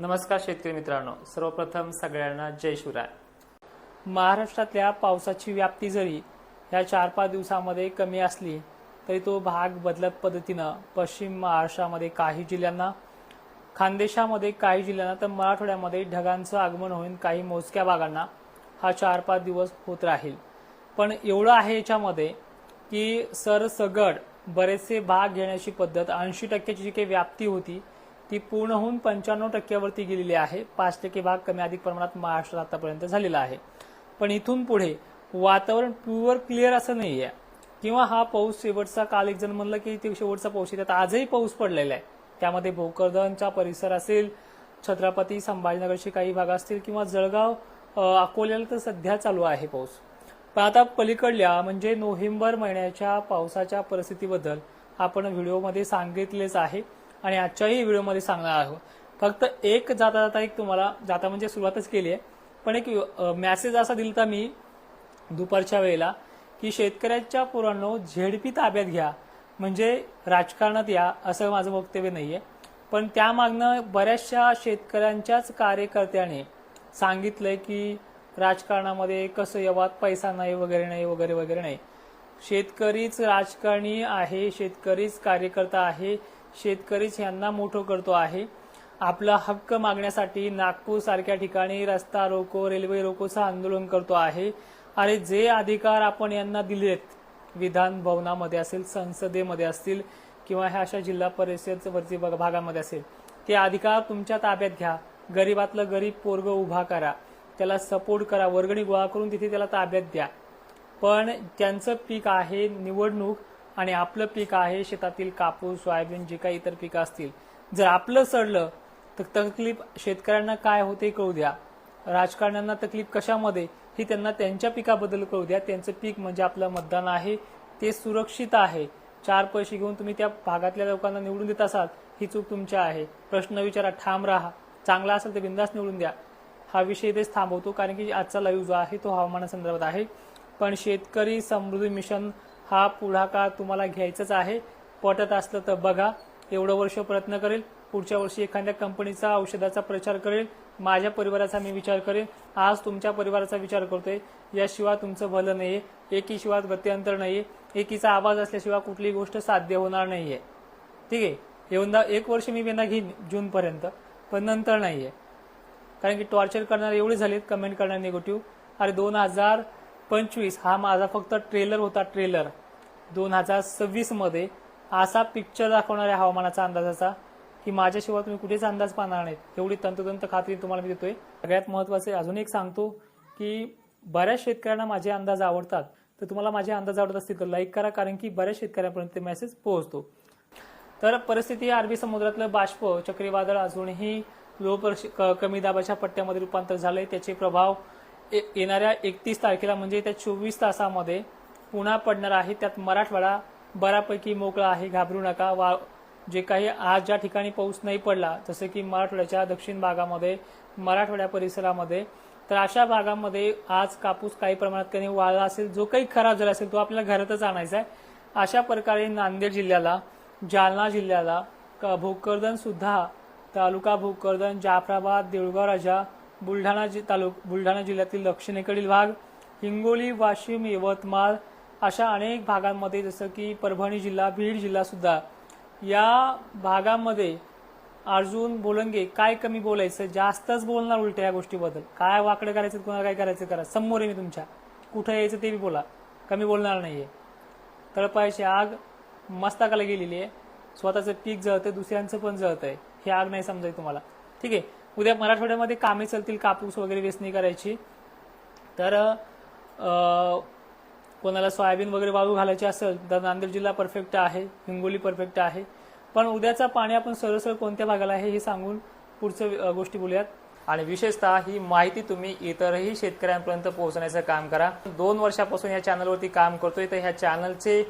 नमस्कार शेतकरी मित्रांनो. सर्वप्रथम सगळ्यांना जय शिवराय. महाराष्ट्रातल्या पावसाची व्याप्ती जरी ह्या चार पाच दिवसामध्ये कमी असली तरी तो भाग बदलत पद्धतीनं पश्चिम महाराष्ट्रामध्ये काही जिल्ह्यांना खानदेशामध्ये काही जिल्ह्यांना तर मराठवाड्यामध्ये ढगांचं आगमन होऊन काही मोजक्या भागांना हा चार पाच दिवस होत राहील. पण एवढं आहे याच्यामध्ये की सरसगड बरेचसे भाग घेण्याची पद्धत ऐंशी टक्क्याची जी काही व्याप्ती होती ती पूर्ण होऊन पंच्याण्णव टक्क्यावरती गेलेली आहे. पाच टक्के भाग कमी अधिक प्रमाणात महाराष्ट्रात आतापर्यंत झालेला आहे. पण इथून पुढे वातावरण प्युअर क्लिअर असं नाही आहे किंवा हा पाऊस शेवटचा काल एक जण म्हणलं की ते शेवटचा पाऊस येतात आजही पाऊस पडलेला आहे. त्यामध्ये भोकरदनचा परिसर असेल छत्रपती संभाजीनगरचे काही भाग असतील किंवा जळगाव अकोल्याला तर सध्या चालू आहे पाऊस. पण आता पलीकडल्या म्हणजे नोव्हेंबर महिन्याच्या पावसाच्या परिस्थितीबद्दल आपण व्हिडिओमध्ये सांगितलेच आहे. आणि आजच्याही व्हिडिओमध्ये सांगणार आहोत. फक्त एक जाता जाता एक तुम्हाला जाता म्हणजे सुरुवातच केली आहे. पण एक मॅसेज असा दिलता मी दुपारच्या वेळेला की शेतकऱ्याच्या पोरांनो झेडपी ताब्यात घ्या. म्हणजे राजकारणात या असं माझं वक्तव्य नाहीये. पण त्यामागनं बऱ्याचशा शेतकऱ्यांच्याच कार्यकर्त्याने सांगितलंय की राजकारणामध्ये कसं यावात पैसा नाही वगैरे नाही वगैरे वगैरे नाही. शेतकरीच राजकारणी आहे शेतकरीच कार्यकर्ता आहे शेतकरीच यांना मोठं करतो आहे. आपला हक्क मागण्यासाठी नागपूर सारख्या ठिकाणी रस्ता रोको रेल्वे रोकोचं आंदोलन करतो आहे. अरे जे अधिकार आपण यांना दिलेत विधान भवनामध्ये असेल संसदेमध्ये असतील किंवा ह्या अशा जिल्हा परिषद वरती भागामध्ये असेल ते अधिकार तुमच्या ताब्यात घ्या. गरीबातलं गरीब पोरग उभा करा. त्याला सपोर्ट करा. वर्गणी गोळा करून तिथे त्याला ताब्यात द्या. पण त्यांचं पीक आहे निवडणूक. आणि आपलं पीक आहे शेतातील कापूस सोयाबीन जे काही इतर पिकं असतील. जर आपलं सडलं तर तकलीफ शेतकऱ्यांना काय होते कळू द्या. राजकारण्यांना तकलीफ कशामध्ये? ही त्यांना त्यांच्या पिकाबद्दल कळू द्या. त्यांचं पीक म्हणजे आपलं मतदान आहे. ते सुरक्षित आहे. चार पैसे घेऊन तुम्ही त्या भागातल्या लोकांना निवडून देत असाल ही चूक तुमची आहे. प्रश्न विचारा ठाम राहा. चांगला असेल तर बिंदास निवडून द्या. हा विषय इथेच थांबवतो कारण की आजचा लाईव्ह जो आहे तो हवामानासंदर्भात आहे. पण शेतकरी समृद्धी मिशन हा पुढाकार तुम्हाला घ्यायचाच आहे. पटत असलं तर बघा. एवढं वर्ष प्रयत्न करेल. पुढच्या वर्षी एखाद्या कंपनीचा औषधाचा प्रचार करेल. माझ्या परिवाराचा मी विचार करेन आज तुमच्या परिवाराचा विचार करतोय. याशिवाय तुमचं भलं नाहीये. एकीशिवाय गत्यंतर नाहीये. एकीचा आवाज असल्याशिवाय कुठलीही गोष्ट साध्य होणार नाहीये. ठीक आहे? यंदा एक वर्ष मी यंदा घेईन जूनपर्यंत पण नंतर नाहीये. कारण की टॉर्चर करणारे एवढे झालेत कमेंट करणारे निगेटिव्ह. अरे दोन हजार पंचवीस हा माझा फक्त ट्रेलर होता ट्रेलर. दोन हजार सव्वीसमध्ये असा पिक्चर दाखवणाऱ्या हवामानाचा अंदाजाचा की माझ्याशिवाय तुम्ही कुठेच अंदाज पाहणार नाहीत. एवढी तंतोतंत खात्री तुम्हाला मी देतोय. सगळ्यात महत्त्वाचे अजून एक सांगतो की बऱ्याच शेतकऱ्यांना माझे अंदाज आवडतात. तर तुम्हाला माझे अंदाज आवडत असतील तर लाईक करा कारण की बऱ्याच शेतकऱ्यांपर्यंत ते मेसेज पोहोचतो. तर परिस्थिती अरबी समुद्रातलं बाष्प चक्रीवादळ अजूनही लो क- कमी दाबाच्या पट्ट्यामध्ये रूपांतर झालंय. त्याचे प्रभाव येणाऱ्या एकतीस तारखेला म्हणजे त्या चोवीस तासामध्ये पुन्हा पडणार आहे त्यात मराठवाडा बऱ्यापैकी मोकळा आहे घाबरू नका. वा जे काही आज ज्या ठिकाणी पाऊस नाही पडला जसं की मराठवाड्याच्या दक्षिण भागामध्ये मराठवाड्या परिसरामध्ये तर अशा भागामध्ये आज कापूस काही प्रमाणात काही वाळला असेल जो काही खराब झाला असेल तो आपल्याला घरातच आणायचा आहे. अशा प्रकारे नांदेड जिल्ह्याला जालना जिल्ह्याला भोकरदन सुद्धा तालुका भोकरदन जाफराबाद देऊळगाव राजा बुलढाणा जि- तालुक बुलढाणा जिल्ह्यातील दक्षिणेकडील भाग हिंगोली वाशिम यवतमाळ अशा अनेक भागांमध्ये जसं की परभणी जिल्हा बीड जिल्हासुद्धा या भागामध्ये अर्जुन बोलंगे काय कमी बोलायचं जास्तच बोलणार उलट या गोष्टीबद्दल. काय वाकडं करायचं कुणाला काय करायचं करा. समोर आहे मी तुमच्या. कुठं यायचं ते बी बोला. कमी बोलणार नाहीये. तळपायाची आग मस्तकाला गेलेली आहे. स्वतःचं पीक जळतंय दुसऱ्यांचं पण जळतंय. हे आग नाही समजाय तुम्हाला. ठीक आहे. उद्या मराठवाड्यामध्ये कामे चालतील कापूस वगैरे वेचणी करायची. तर कोणाला सोयाबीन वगैरे वाळू घालायची असेल तर नांदेड जिल्हा परफेक्ट आहे हिंगोली परफेक्ट आहे. पण उद्याचा पाणी आपण सरसर कोणत्या भागाला आहे हे सांगून पुढचं गोष्टी बोलूयात. आणि विशेषतः ही माहिती तुम्ही इतरही शेतकऱ्यांपर्यंत पोहोचण्याचं काम करा. दोन वर्षापासून या चॅनलवरती काम करतोय तर ह्या चॅनलचे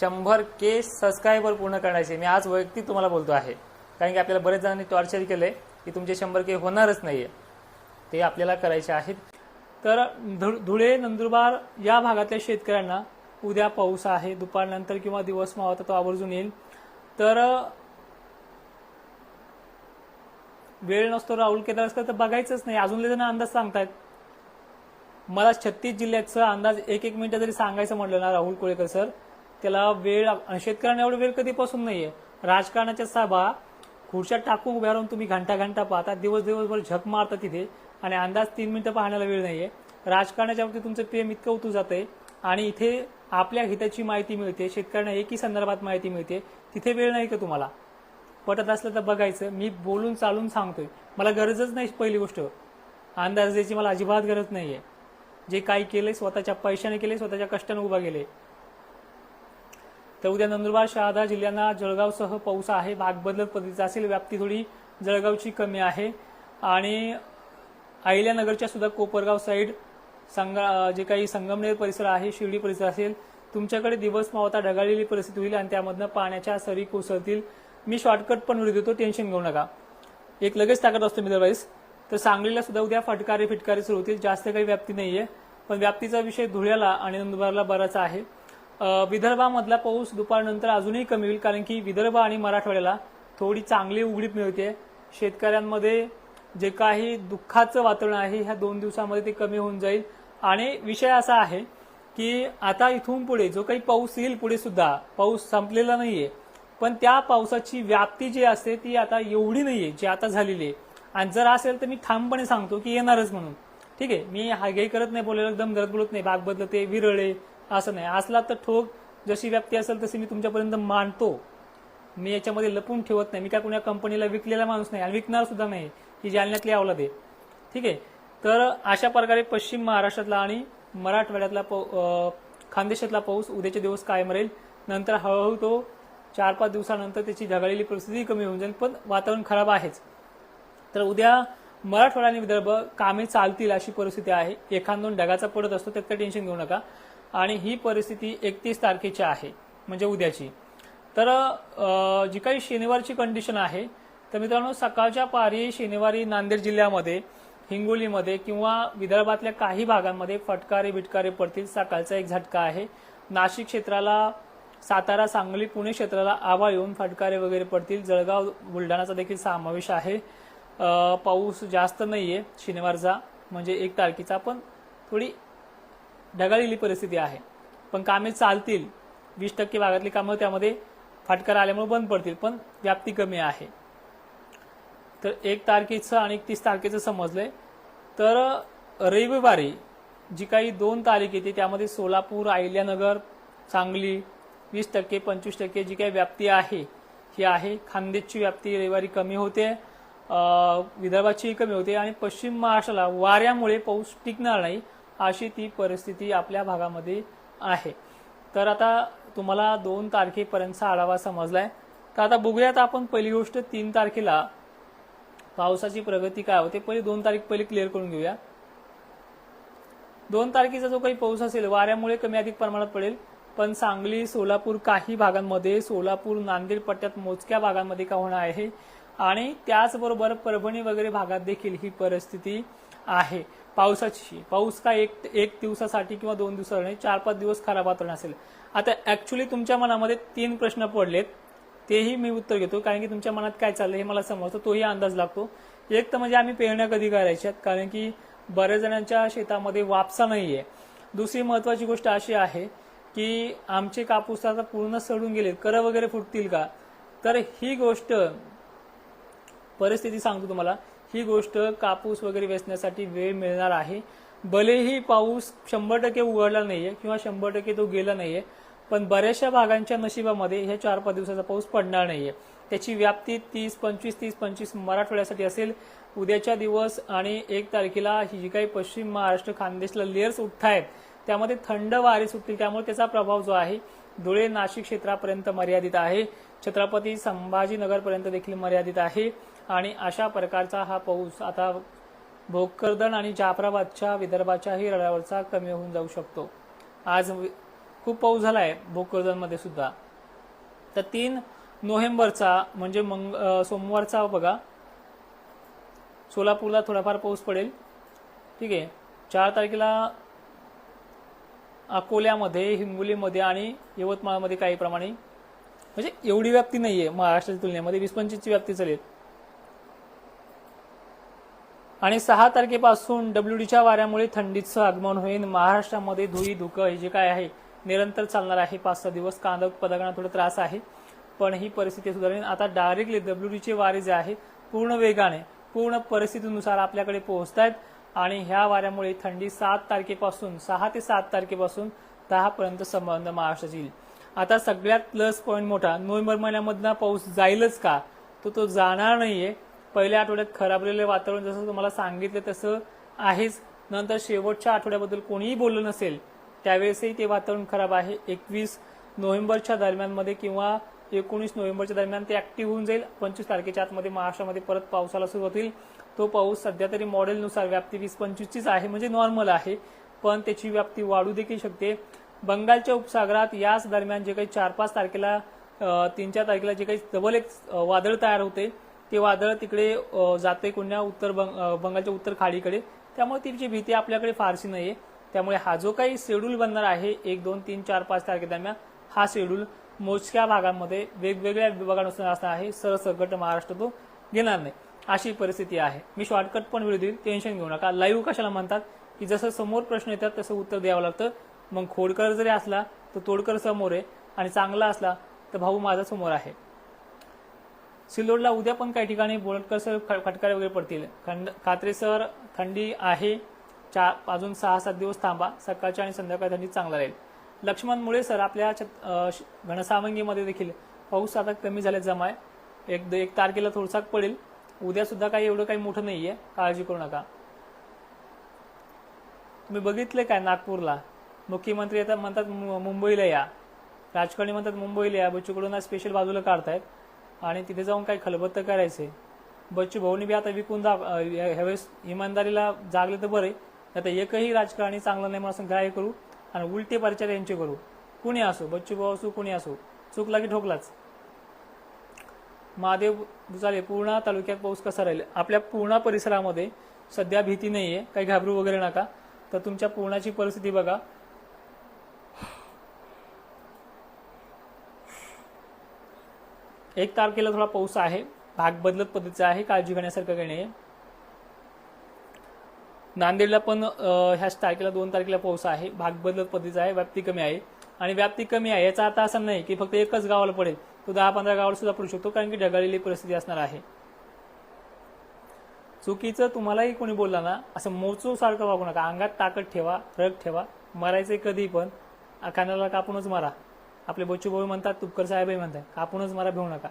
शंभर के सबस्क्रायबर पूर्ण करण्याचे मी आज वैयक्तिक तुम्हाला बोलतो आहे. कारण की आपल्याला बरेच जणांनी टॉर्चर केलंय की तुमचे शंभर के होणारच नाहीये. ते आपल्याला करायचे आहेत. तर धु- धुळे नंदुरबार या भागातल्या शेतकऱ्यांना उद्या पाऊस आहे. दुपारनंतर किंवा दिवस मावता तो आवर्जून येईल. तर वेळ नसतो राहुल केदारकर तर बघायचंच नाही. अजून जण अंदाज सांगतायत. मला छत्तीस जिल्ह्याचा अंदाज एक एक मिनिटं जरी सांगायचं म्हटलं ना राहुल कोळेकर सर त्याला वेळ आणि शेतकऱ्यांना एवढा वेळ कधीपासून नाहीये? राजकारणाच्या सभा खुर्च्या टाकून उभ्या राहून तुम्ही घंटा घंटा पाहता. दिवस दिवसभर झक मारता तिथे. आणि अंदाज तीन मिनिटं पाहण्याला वेळ नाहीये. राजकारणाच्या बाबतीत तुमचं प्रेम इतकं उतू जाते आणि इथे आपल्या हिताची माहिती मिळते शेतकऱ्यांना एकही संदर्भात माहिती मिळते. तिथे वेळ नाही का तुम्हाला? पटत असलं तर बघायचं. मी बोलून चालून सांगतोय. मला गरजच नाही पहिली गोष्ट. अंदाज द्यायची मला अजिबात गरज नाहीये. जे काही केले स्वतःच्या पैशाने केले स्वतःच्या कष्टाने उभा गेले तर उद्या नंदुरबार शहादा जिल्ह्यांना जळगावसह पाऊस आहे. भाग बदलत पद्धतीचा असेल व्याप्ती थोडी जळगावची कमी आहे. आणि अहिल्यानगरच्या सुद्धा कोपरगाव साईड संगा जे काही संगमनेर परिसर आहे शिर्डी परिसर असेल तुमच्याकडे दिवस मावता ढगाळलेली परिस्थिती होईल आणि त्यामधनं पाण्याच्या सरी कोसळतील. मी शॉर्टकट पण व्हिडिओ देतो टेन्शन घेऊ नका. एक लगेच टाकत असतो मी दरवाईस तर सांगलीला सुद्धा उद्या फटकारे फिटकारे सुरू होतील. जास्त काही व्याप्ती नाहीये. पण व्याप्तीचा विषय धुळ्याला आणि नंदुरबारला बराच आहे. विदर्भामधला पाऊस दुपारनंतर अजूनही कमी होईल कारण की विदर्भ आणि मराठवाड्याला थोडी चांगली उघडीप मिळते. शेतकऱ्यांमध्ये जे काही दुःखाचं वातावरण आहे ह्या दोन दिवसामध्ये ते कमी होऊन जाईल. आणि विषय असा आहे की आता इथून पुढे जो काही पाऊस येईल पुढे सुद्धा पाऊस संपलेला नाहीये. पण त्या पावसाची व्याप्ती जी असते ती आता एवढी नाहीये जी आता झालेली आहे. आणि जर असेल तर मी ठामपणे सांगतो की येणारच म्हणून. ठीक आहे मी हागे करत नाही बोलायला एकदम गरज बोलत नाही बाग बदलते विरळे असं नाही. असला तर ठोक जशी व्याप्ती असेल तशी मी तुमच्यापर्यंत मांडतो मी याच्यामध्ये लपून ठेवत नाही. मी काय कोणा कंपनीला विकलेला माणूस नाही. आणि विकणार सुद्धा नाही. ही जालन्यातली अवलाद आहे. ठीक आहे? तर अशा प्रकारे पश्चिम महाराष्ट्रातला आणि मराठवाड्यातला पाऊ- खानदेशातला पाऊस उद्याचे दिवस कायम राहील. नंतर हळूहळू तो चार पाच दिवसानंतर त्याची ढगाळलेली परिस्थिती कमी होऊन जाईल पण वातावरण खराब आहेच. तर उद्या मराठवाडा आणि विदर्भ कामे चालतील अशी परिस्थिती आहे. एखाद दोन ढगाचा पडत असतो त्यात काही टेन्शन घेऊ नका. आणि ही परिस्थिती एकतीस तारखेची आहे म्हणजे उद्याची. तर जी काही शनिवारची कंडिशन आहे तर मित्रांनो सकाळच्या पारी शनिवारी नांदेड जिल्ह्यामध्ये हिंगोलीमध्ये किंवा विदर्भातल्या काही भागांमध्ये फटकारे बिटकारे पडतील सकाळचा एक झटका आहे. नाशिक क्षेत्राला सातारा सांगली पुणे क्षेत्राला आवा येऊन फटकारे वगैरे पडतील. जळगाव बुलढाणाचा देखील समावेश आहे. पाऊस जास्त नाहीये शनिवारचा म्हणजे एक तारखेचा पण थोडी ढगाळलेली परिस्थिती आहे. पण कामे चालतील. वीस टक्के भागातली कामं त्यामध्ये फाटकार आल्यामुळे बंद पडतील पण व्याप्ती कमी आहे. तर एक तारखेचं आणि तीस तारखेचं समजलंय. तर रविवारी जी काही दोन तारीख येते त्यामध्ये सोलापूर अहिल्यानगर सांगली वीस टक्के पंचवीस टक्के जी काही व्याप्ती आहे ही आहे. खानदेशची व्याप्ती रविवारी कमी होते विदर्भाचीही कमी होते आणि पश्चिम महाराष्ट्राला वाऱ्यामुळे पाऊस टिकणार नाही अशी ती परिस्थिती आपल्या भागामध्ये आहे. तर आता तुम्हाला दोन तारखेपर्यंतचा आढावा समजलाय. तर आता बघूयात आपण पहिली गोष्ट तीन तारखेला पावसाची प्रगती काय होते? पहिले दोन तारीख पहिले क्लिअर करून घेऊया. दोन तारखेचा जो काही पाऊस असेल वाऱ्यामुळे कमी अधिक प्रमाणात पडेल. पण सांगली सोलापूर काही भागांमध्ये सोलापूर नांदेड पट्ट्यात मोजक्या भागांमध्ये का होणार आहे? आणि त्याचबरोबर परभणी वगैरे भागात देखील ही परिस्थिती आहे. पावसाची. पाऊस काय एक एक दिवसासाठी किंवा दोन दिवसासाठी चार पाच दिवस खराब वातावरण असेल. आता ऍक्च्युली तुमच्या मनामध्ये तीन प्रश्न पडलेत. तेही मी उत्तर घेतो कारण की तुमच्या मनात काय चाललं हे मला समजतं तोही अंदाज लागतो. एक तर म्हणजे आम्ही पेरण्या कधी करायच्यात कारण की बऱ्याच जणांच्या शेतामध्ये वापसा नाहीये. दुसरी महत्वाची गोष्ट अशी आहे की आमचे कापूस आता पूर्ण सडून गेले कर वगैरे फुटतील का? तर ही गोष्ट परिस्थिती सांगतो तुम्हाला ही गोष्ट कापूस वगैरे वेचण्यासाठी वेळ मिळणार आहे. भलेही पाऊस शंभर टक्के उघडला नाहीये किंवा शंभर टक्के तो गेला नाहीये पण बऱ्याचशा भागांच्या नशिबामध्ये हे चार पाच दिवसाचा पाऊस पडणार नाहीये. त्याची व्याप्ती तीस पंचवीस तीस पंचवीस मराठवाड्यासाठी असेल. उद्याच्या दिवस आणि एक तारखेला ही जी काही पश्चिम महाराष्ट्र खानदेशला उठता आहेत त्यामध्ये थंड वारे सुटतील त्यामुळे त्याचा प्रभाव जो आहे धुळे नाशिक क्षेत्रापर्यंत मर्यादित आहे. छत्रपती संभाजीनगरपर्यंत देखील मर्यादित आहे. आणि अशा प्रकारचा हा पाऊस आता भोकरदन आणि जाफराबादच्या विदर्भाच्याही रडावरचा कमी होऊन जाऊ शकतो. आज खूप पाऊस झालाय भोकरदनमध्ये सुद्धा. तर तीन नोव्हेंबरचा म्हणजे मंग सोमवारचा बघा. सोलापूरला थोडाफार पाऊस पडेल. ठीक आहे. चार तारखेला अकोल्यामध्ये हिंगोलीमध्ये आणि यवतमाळमध्ये काही प्रमाणे म्हणजे एवढी व्याप्ती नाहीये महाराष्ट्राच्या तुलनेमध्ये. वीस पंचवीसची व्याप्ती चालेल. आणि सहा तारखेपासून डब्ल्यू डीच्या वाऱ्यामुळे थंडीचं आगमन होईल. महाराष्ट्रामध्ये धुई धुकं हे जे काय आहे निरंतर चालणार आहे. पाच सहा दिवस कांदा उत्पादकांना थोडा त्रास आहे. पण ही परिस्थिती सुधारेल आता डायरेक्टली डब्ल्यू डीचे वारे जे आहे पूर्ण वेगाने पूर्ण परिस्थितीनुसार आपल्याकडे पोहोचत आहेत आणि ह्या वाऱ्यामुळे थंडी सात तारखेपासून सहा ते सात तारखेपासून दहापर्यंत संबंध महाराष्ट्रात येईल. आता सगळ्यात प्लस पॉईंट मोठा नोव्हेंबर महिन्यामधनं पाऊस जाईलच का? तो तो जाणार नाहीये. पहिल्या आठवड्यात खराबलेलं वातावरण जसं तुम्हाला सांगितलं तसं आहेच. नंतर शेवटच्या आठवड्याबद्दल कोणीही बोललं नसेल त्यावेळेसही ते वातावरण खराब आहे. एकवीस नोव्हेंबरच्या दरम्यानमध्ये किंवा एकोणीस नोव्हेंबरच्या दरम्यान ते ऍक्टिव्ह होऊन जाईल. पंचवीस तारखेच्या आतमध्ये महाराष्ट्रामध्ये परत पावसाला सुरुवात होईल तो पाऊस सध्या तरी मॉडेलनुसार व्याप्ती वीस पंचवीसचीच आहे म्हणजे नॉर्मल आहे. पण त्याची व्याप्ती वाढू देखील शकते. बंगालच्या उपसागरात याच दरम्यान जे काही चार पाच तारखेला तीन चार तारखेला जे काही डबल एक वादळ तयार होते ते वादळ तिकडे जाते कोणत्या उत्तर बंग- बंगालच्या उत्तर खाडीकडे. त्यामुळे तिची भीती आपल्याकडे फारशी नाही आहे त्यामुळे हा जो काही शेड्यूल बनणार आहे एक दोन तीन चार पाच तारखेदरम्यान हा शेड्यूल मोजक्या भागांमध्ये वेगवेगळ्या विभागानुसार असणार आहे. सरसकट महाराष्ट्र तो घेणार नाही. अशी परिस्थिती आहे. मी शॉर्टकट पण व्हिडिओ देईल. टेन्शन घेऊ नका. लाईव्ह कशाला म्हणतात की जसं समोर प्रश्न येतात तसं उत्तर द्यावं लागतं. मग खोडकर जरी असला तर तोडकर समोर आहे आणि चांगला असला तर भाऊ माझा समोर आहे. सिल्लोडला उद्या पण काही ठिकाणी बोलटकर सर खटकारे वगैरे पडतील. खंड खात्रे सर थंडी आहे. चार अजून सहा सात दिवस थांबा. सकाळच्या आणि संध्याकाळी थंडी चांगला राहील. लक्ष्मणमुळे सर आपल्या श- घनसावंगीमध्ये देखील पाऊस आता कमी झाले आहे. एक एक तारखेला थोडसा पडेल. उद्या सुद्धा काही एवढं काही मोठं नाही आहे काळजी करू नका. तुम्ही बघितले काय नागपूरला? मुख्यमंत्री आता म्हणतात मु- मुंबईला या. राजकारणी म्हणतात मुंबईला या. बच्चू कडून स्पेशल बाजूला काढतायत. आणि तिथे जाऊन काही खलबत्त करायचे. बच्चू भाऊनी बी आता विकून दाख ह्यावेळेस इमानदारीला जागले तर बरे. आता एकही राजकारणी चांगलं नाही म्हणून असं करू आणि उलटे परिचार यांचे करू. कुणी असो बच्चू भाऊ असो कुणी असो चुकला की ठोकलाच. महादेव दुचाले पूर्णा तालुक्यात पाऊस कसा राहील? आपल्या पूर्णा परिसरामध्ये सध्या भीती नाही आहे काही घाबरू वगैरे नका. तर तुमच्या पूर्णाची परिस्थिती बघा. एक तारखेला थोडा पाऊस आहे. भाग बदलत पद्धतीचा आहे काळजी घेण्यासारखं काही नाही नांदेडला पण ह्याच तारखेला दोन तारखेला पाऊस आहे. भाग बदलत पद्धतीचा आहे व्याप्ती कमी आहे. आणि व्याप्ती कमी आहे याचा अर्थ असा नाही की फक्त एकच गावाला पडेल. तो दहा पंधरा गावाला सुद्धा पडू शकतो कारण की ढगाळलेली परिस्थिती असणार आहे. चुकीचं तुम्हालाही कोणी बोलला ना असं मोचू सारखं वागू नका. अंगात ताकद ठेवा रग ठेवा. मरायचे कधी पण कानाला कापूनच मारा. आपले बच्चू भाऊ म्हणतात तुपकर साहेबही म्हणतात कापूनच मारा भिवू नका.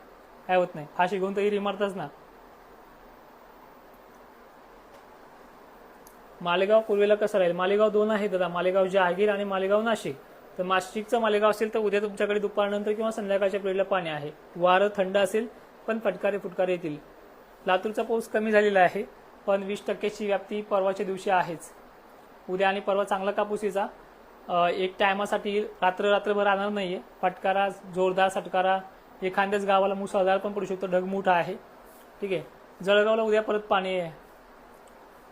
काय होत नाही. फाशी घेऊन तरी मारताच ना. मालेगाव पूर्वेला कसं राहील? मालेगाव दोन आहे दादा. मालेगाव जहागीर आणि मालेगाव नाशिक. तर नाशिकचं मालेगाव असेल तर उद्या तुमच्याकडे दुपारनंतर किंवा संध्याकाळच्या पिरियडला पाणी आहे. वारं थंड असेल पण फटकारे फुटकारे येतील. लातूरचा पाऊस कमी झालेला आहे पण वीस टक्क्याची व्याप्ती परवाच्या दिवशी आहेच. उद्या आणि परवा चांगला कापूसीचा एक टायमासाठी रात्र रात्रभर राहणार नाहीये. फटकारा जोरदार सटकारा. एखाद्याच गावाला मुसळधार पण पडू शकतो. ढगमुठ आहे. ठीक आहे. जळगावला उद्या परत पाणी आहे.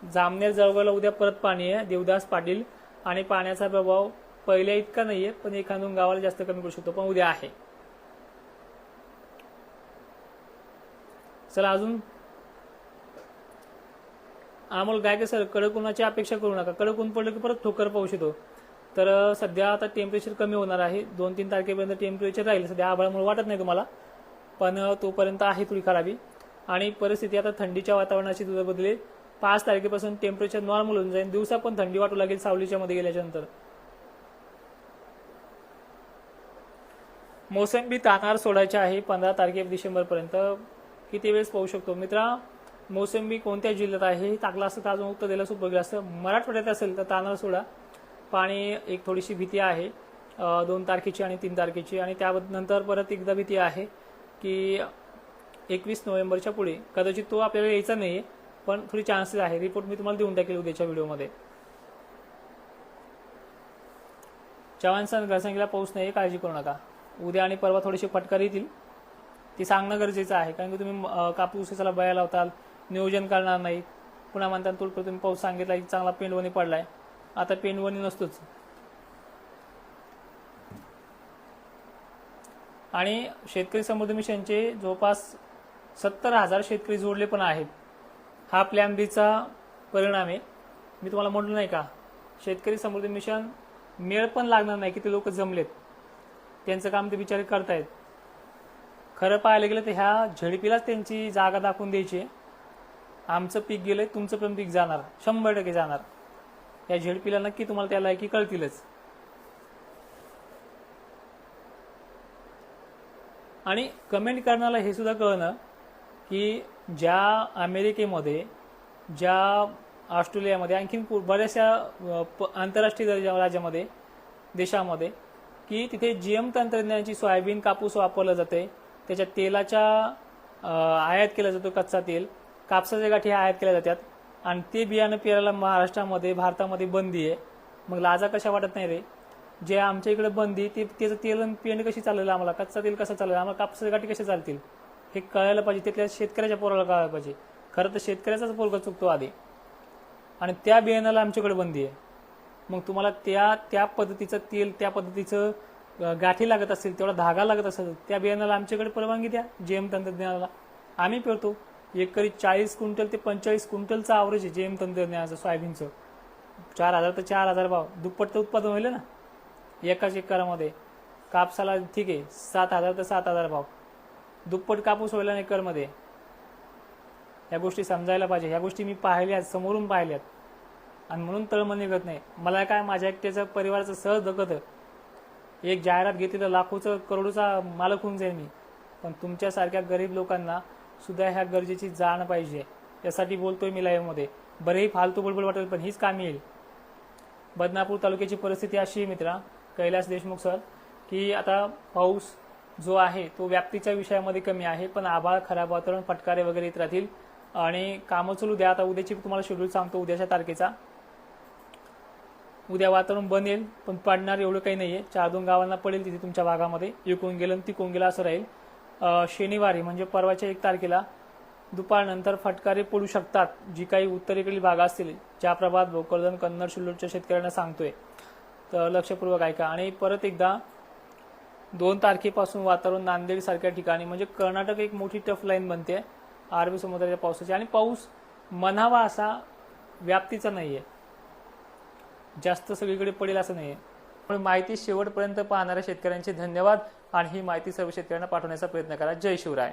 जामनेर जळगावला उद्या परत पाणी आहे. देवदास पाटील आणि पाण्याचा प्रभाव पहिल्या इतका नाहीये पण एखादून गावाला जास्त कमी करू शकतो पण उद्या आहे. चला अजून. अमोल गायके सर कडक उन्हाची अपेक्षा करू नका. कडक ऊन पडलं की परत ठोकर पाऊस येतो तर सध्या आता टेम्परेचर कमी होणार आहे. दोन तीन तारखेपर्यंत टेम्परेचर राहील. सध्या आभाळामुळे वाटत नाही तुम्हाला. पण तोपर्यंत आहे थोडी खराबी. आणि परिस्थिती आता थंडीच्या वातावरणाची तुझं बदलेल पाच तारखेपासून टेम्परेचर नॉर्मल होऊन जाईल. दिवसा पण थंडी वाटू लागेल सावलीच्या मध्ये गेल्याच्यानंतर मोसंबी तानार सोडायचे आहे पंधरा तारखे डिसेंबरपर्यंत. किती वेळेस पाहू शकतो? मित्रा मोसंबी कोणत्या जिल्ह्यात आहे? हे असतं तर अजून उत्तर दिलं सोपं गेलं असतं मराठवाड्यात असेल तर तानार सोडा. पाणी एक थोडीशी भीती आहे. दोन तारखेची आणि तीन तारखेची. आणि त्यानंतर परत एकदा भीती आहे की एकवीस नोव्हेंबरच्या पुढे कदाचित तो आपल्याला यायचा नाही आहे पण थोडी चान्सेस आहे. रिपोर्ट मी तुम्हाला देऊन टाकेल उद्याच्या व्हिडिओमध्ये चव्हाण सण घरसंख्येला पाऊस नाही काळजी करू नका. उद्या आणि परवा थोडीशी फटकार येतील. ते सांगणं गरजेचं आहे. कारण की तुम्ही कापूस उसाला बया लावताल नियोजन करणार नाही. पुन्हा म्हणता तुडकर तुम्ही पाऊस सांगितला की चांगला पेंडवणी पडलाय. आता पेंडवणी नसतोच. आणि शेतकरी समृद्धी मिशनचे जवळपास सत्तर हजार शेतकरी जोडले पण आहेत. हा प्लॅन बीचा परिणाम आहे. मी तुम्हाला म्हटलं नाही का शेतकरी समृद्धी मिशन मेळ पण लागणार नाही की ते लोक जमलेत. त्यांचं काम ते बिचारे करतायत. खरं पाहायला गेलं तर ह्या झडपीलाच त्यांची जागा दाखवून द्यायची आहे. आमचं पीक गेलंय तुमचं पण पीक जाणार शंभर टक्के जाणार. या झेडपीला नक्की तुम्हाला त्या लायकी कळतीलच. आणि कमेंट करण्याला हे सुद्धा कळणं की ज्या अमेरिकेमध्ये ज्या ऑस्ट्रेलियामध्ये आणखीन पु- बऱ्याचशा प- आंतरराष्ट्रीय दर्जा राज्यामध्ये देशामध्ये की तिथे जी एम तंत्रज्ञानाची सोयाबीन कापूस वापरलं जाते त्याच्या तेलाच्या आयात केला जातो कच्चा तेल कापसाच्या गाठी आयात केल्या जातात आणि ते बियाणं पेरायला महाराष्ट्रामध्ये भारतामध्ये बंदी आहे. मग लाजा कशा वाटत नाही रे? जे आमच्या इकडे बंदी ते त्याचं तेल आणि पेंड कशी चालेल आम्हाला? कच्चा तेल कसं चालेल आम्हाला कापसाच्या गाठी कशा चालतील? हे कळायला पाहिजे तिथल्या शेतकऱ्याच्या पोराला कळायला पाहिजे. खरं तर शेतकऱ्याचाच पोरगा चुकतो आधी. आणि त्या बियाण्याला आमच्याकडे बंदी आहे. मग तुम्हाला त्या त्या पद्धतीचं तेल त्या पद्धतीचं गाठी लागत असेल तेवढा धागा लागत असेल त्या बियाण्याला आमच्याकडे परवानगी द्या जेम तंत्रज्ञानाला. आम्ही पेरतो एकरी चाळीस क्विंटल ते पंचेचाळीस क्विंटलचा आवरेज आहे जेम तंत्रज्ञानाचं सोयाबीनचं. चार हजार तर चार हजार भाव. दुप्पट तर उत्पादन होईल ना? एकाच एकरामध्ये. कापसाला ठीक आहे. सात हजार तर सात हजार भाव. दुप्पट कापूस होईल एकरमध्ये या गोष्टी समजायला पाहिजे. ह्या गोष्टी मी पाहिल्यात समोरून पाहिल्यात. आणि म्हणून तळमळ निघत नाही. मला काय माझ्या एकट्याचं परिवाराचं सहज धकत एक जाहिरात घेतली तर लाखोचं करोडोचा मालक होऊन जाईल मी. पण तुमच्यासारख्या गरीब लोकांना सुद्धा ह्या गरजेची जाण पाहिजे. यासाठी बोलतोय मी लाईव्हमध्ये बरेही फालतू बडबड वाटेल पण हीच काम येईल. बदनापूर तालुक्याची परिस्थिती अशी आहे मित्रा कैलास देशमुख सर की आता पाऊस जो आहे तो व्याप्तीच्या विषयामध्ये कमी आहे पण आभाळ खराब वातावरण फटकारे वगैरे येत राहतील. आणि कामं चालू द्या. आता उद्याची तुम्हाला शेड्यूल सांगतो उद्याच्या तारखेचा. उद्या वातावरण बनेल पण पडणार एवढं काही नाहीये. चार दोन गावांना पडेल तिथे तुमच्या भागामध्ये. इकून गेलं आणि तिकून गेलं असं राहील. शनिवारी म्हणजे परवाच्या एक तारखेला दुपारनंतर फटकारे पडू शकतात जी काही उत्तरेकडील भाग असतील ज्या प्रभात भोकरदन कन्नड शिल्लोडच्या शेतकऱ्यांना सांगतोय. तर लक्षपूर्वक ऐका. आणि परत एकदा दोन तारखेपासून वातावरण नांदेड सारख्या ठिकाणी म्हणजे कर्नाटक एक मोठी टफ लाईन बनते अरबी समुद्राच्या पावसाची. आणि पाऊस म्हणावा असा व्याप्तीचा नाहीये. जास्त सगळीकडे पडेल असं नाहीये. पण माहिती शेवटपर्यंत पाहणाऱ्या शेतकऱ्यांचे धन्यवाद आणि ही माहिती सर्व शेतकऱ्यांना पाठवण्याचा प्रयत्न करा. जय शिवराय.